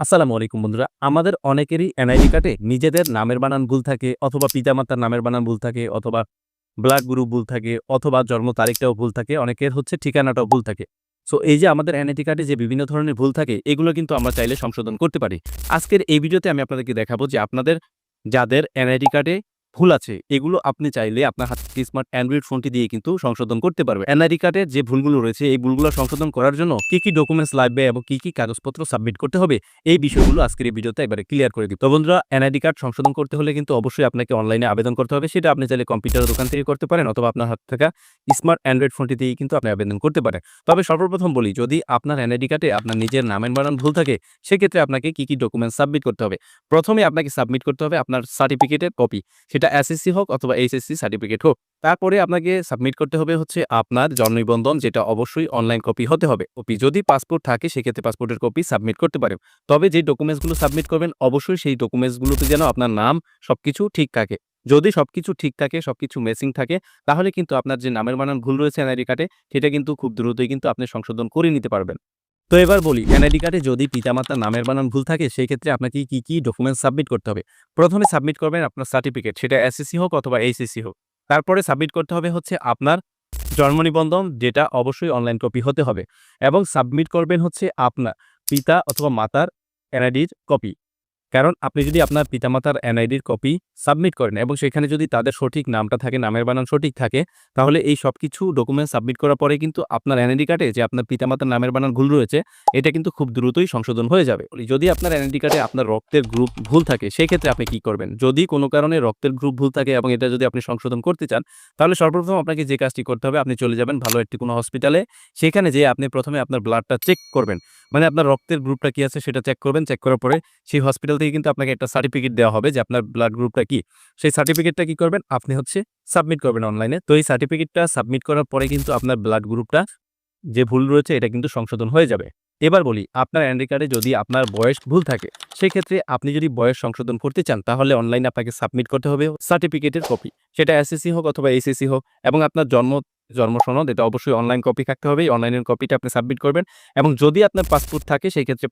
আসসালামু আলাইকুম বন্ধুরা। আমাদের অনেকেরই এনআইডি কার্ডে নিজেদের নামের বানান ভুল থাকে, অথবা পিতামাতার নামের বানান ভুল থাকে, অথবা ব্লাড গ্রুপ ভুল থাকে, অথবা জন্ম তারিখটাও ভুল থাকে, অনেকের হচ্ছে ঠিকানাটাও ভুল থাকে। সো এই যে আমাদের এনআইডি কার্ডে যে বিভিন্ন ধরনের ভুল থাকে, এগুলো কিন্তু আমরা চাইলে সংশোধন করতে পারি। আজকের এই ভিডিওতে আমি আপনাদেরকে দেখাবো যে আপনাদের, যাদের এনআইডি কার্ডে ভুল আছে, এগুলো আপনি চাইলে আপনার হাতে স্মার্ট অ্যান্ড্রয়েড ফোনটি দিয়ে কিন্তু সংশোধন করতে পারবে এনআইডি কার্ডের যে ভুলগুলো রয়েছে, এই ভুলগুলো সংশোধন করার জন্য কি কি ডকুমেন্টস লাগবে এবং কি কি কাগজপত্র সাবমিট করতে হবে, এই বিষয়গুলো আজকের এই ভিডিওতে এবারে ক্লিয়ার করে দিব। তো বন্ধুরা এনআইডি কার্ড সংশোধন করতে হলে কিন্তু অবশ্যই আপনাকে অনলাইনে আবেদন করতে হবে। সেটা আপনি চাইলে কম্পিউটারের দোকান থেকে করতে পারেন অথবা আপনার হাত থাকা স্মার্ট অ্যান্ড্রয়েড ফোনটি দিয়ে কিন্তু আপনি আবেদন করতে পারেন। তবে সর্বপ্রথম বলি, যদি আপনার এনআইডি কার্ডে আপনার নিজের নামের বানান ভুল থাকে, সেক্ষেত্রে আপনাকে কি কি ডকুমেন্টস সাবমিট করতে হবে? প্রথমে আপনাকে সাবমিট করতে হবে আপনার সার্টিফিকেটের কপি সেটা এসএসসি হোক অথবা এইচএসসি সার্টিফিকেট হোক, তারপরে আপনাকে সাবমিট করতে হবে হচ্ছে আপনার জন্ম নিবন্ধন, যেটা অবশ্যই অনলাইন কপি হতে হবে। কপি যদি পাসপোর্ট থাকে, সেক্ষেত্রে পাসপোর্টের কপি সাবমিট করতে পারেন। তবে যে ডকুমেন্টসগুলো সাবমিট করবেন, অবশ্যই সেই ডকুমেন্টসগুলোতে যেন আপনার নাম সবকিছু ঠিক থাকে। যদি সবকিছু ঠিক থাকে, সবকিছু মেসিং থাকে, তাহলে কিন্তু আপনার যে নামের বানান ভুল রয়েছে এনআইডি কার্ডে সেটা কিন্তু খুব দ্রুতই কিন্তু আপনি সংশোধন করে নিতে পারবেন। তো এবার বলি, এনআইডি কার্ডে যদি পিতামাতার নামের বানান ভুল থাকে, সেই ক্ষেত্রে আপনাকে কি কি ডকুমেন্টস সাবমিট করতে হবে? প্রথমে সাবমিট করবেন আপনার সার্টিফিকেট সেটা এসএসসি হোক অথবা এইচএসসি হোক। তারপরে সাবমিট করতে হবে হচ্ছে আপনার জন্ম নিবন্ধন, যেটা অবশ্যই অনলাইন কপি হতে হবে। এবং সাবমিট করবেন হচ্ছে আপনার পিতা অথবা মাতার এনআইডির কপি কারণ আপনি যদি আপনার পিতামাতার এনআইডির কপি সাবমিট করেন এবং সেখানে যদি তাদের সঠিক নামটা থাকে, নামের বানান সঠিক থাকে, তাহলে এই সব কিছু ডকুমেন্ট সাবমিট করার পরে কিন্তু আপনার এনআইডি কার্ডে যে আপনার পিতামাতার নামের বানান ভুল রয়েছে, এটা কিন্তু খুব দ্রুতই সংশোধন হয়ে যাবে। যদি আপনার এনআইডি কার্ডে আপনার রক্তের গ্রুপ ভুল থাকে সেই ক্ষেত্রে আপনি কি করবেন? যদি কোনো কারণে রক্তের গ্রুপ ভুল থাকে এবং এটা যদি আপনি সংশোধন করতে চান, তাহলে সর্বপ্রথম আপনাকে যে কাজটি করতে হবে, আপনি চলে যাবেন ভালো একটি কোনো হসপিটালে সেখানে যেয়ে আপনি প্রথমে আপনার ব্লাডটা চেক করবেন। মানে আপনার রক্তের গ্রুপটা কি আছে সেটা চেক করবেন। চেক করার পরে সেই হসপিটাল থেকে কিন্তু আপনাকে একটা সার্টিফিকেট দেওয়া হবে যে আপনার ব্লাড গ্রুপটা কি? সেই সার্টিফিকেটটা কি করবেন? আপনি হচ্ছে সাবমিট করবেন অনলাইনে তো এই সার্টিফিকেটটা সাবমিট করার পরে কিন্তু আপনার ব্লাড গ্রুপটা যে ভুল রয়েছে, এটা কিন্তু সংশোধন হয়ে যাবে। এবার বলি, আপনার এনআইডি কার্ডে যদি আপনার বয়স ভুল থাকে, সেক্ষেত্রে আপনি যদি বয়স সংশোধন করতে চান, তাহলে অনলাইনে আপনাকে সাবমিট করতে হবে সার্টিফিকেটের কপি সেটা এসএসসি হোক অথবা এইচএসসি হোক, এবং আপনার জন্ম জন্ম সনদ এটা অবশ্যই অনলাইন কপি থাকতে হবে। অনলাইনের কপিটা আপনি সাবমিট করবেন। এবং যদি আপনার পাসপোর্ট থাকে সেই ক্ষেত্রে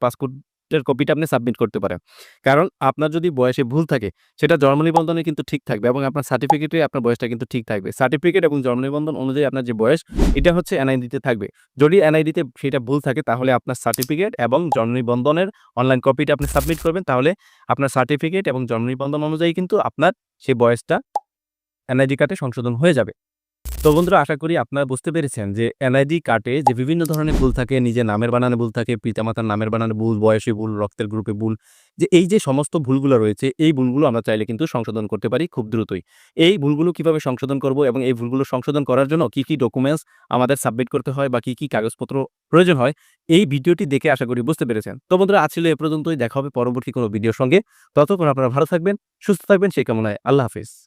পাসপোর্টের কপিটা আপনি সাবমিট করতে পারেন। কারণ আপনার যদি বয়সে ভুল থাকে, সেটা জন্ম নিবন্ধনে কিন্তু ঠিক থাকবে এবং আপনার সার্টিফিকেটে আপনার বয়সটা কিন্তু ঠিক থাকবে। সার্টিফিকেট এবং জন্ম নিবন্ধন অনুযায়ী আপনার যে বয়স, এটা হচ্ছে এনআইডিতে থাকবে। যদি এনআইডিতে সেটা ভুল থাকে, তাহলে আপনার সার্টিফিকেট এবং জন্ম নিবন্ধনের অনলাইন কপিটা আপনি সাবমিট করবেন। তাহলে আপনার সার্টিফিকেট এবং জন্ম নিবন্ধন অনুযায়ী কিন্তু আপনার সেই বয়সটা এনআইডি কার্ডে সংশোধন হয়ে যাবে। তো বন্ধুরা, আশা করি আপনারা বুঝতে পেরেছেন যে এনআইডি কার্ডে যে বিভিন্ন ধরনের ভুল থাকে নিজের নামের বানানে ভুল থাকে, পিতামাতার নামের বানানে ভুল, বয়সে ভুল, রক্তের গ্রুপে ভুল, যে এই যে সমস্ত ভুলগুলো রয়েছে, এই ভুলগুলো আমরা চাইলে কিন্তু সংশোধন করতে পারি খুব দ্রুতই। এই ভুলগুলো কীভাবে সংশোধন করব এবং এই ভুলগুলো সংশোধন করার জন্য কি কি ডকুমেন্টস আমাদের সাবমিট করতে হয় বা কি কি কাগজপত্র প্রয়োজন হয়, এই ভিডিওটি দেখে আশা করি বুঝতে পেরেছেন। তো বন্ধুরা, আজ ছিল এ পর্যন্তই, দেখা হবে পরবর্তী কোনো ভিডিওর সঙ্গে। ততক্ষণ আপনারা ভালো থাকবেন, সুস্থ থাকবেন, সেই কামনায় আল্লাহ হাফিজ।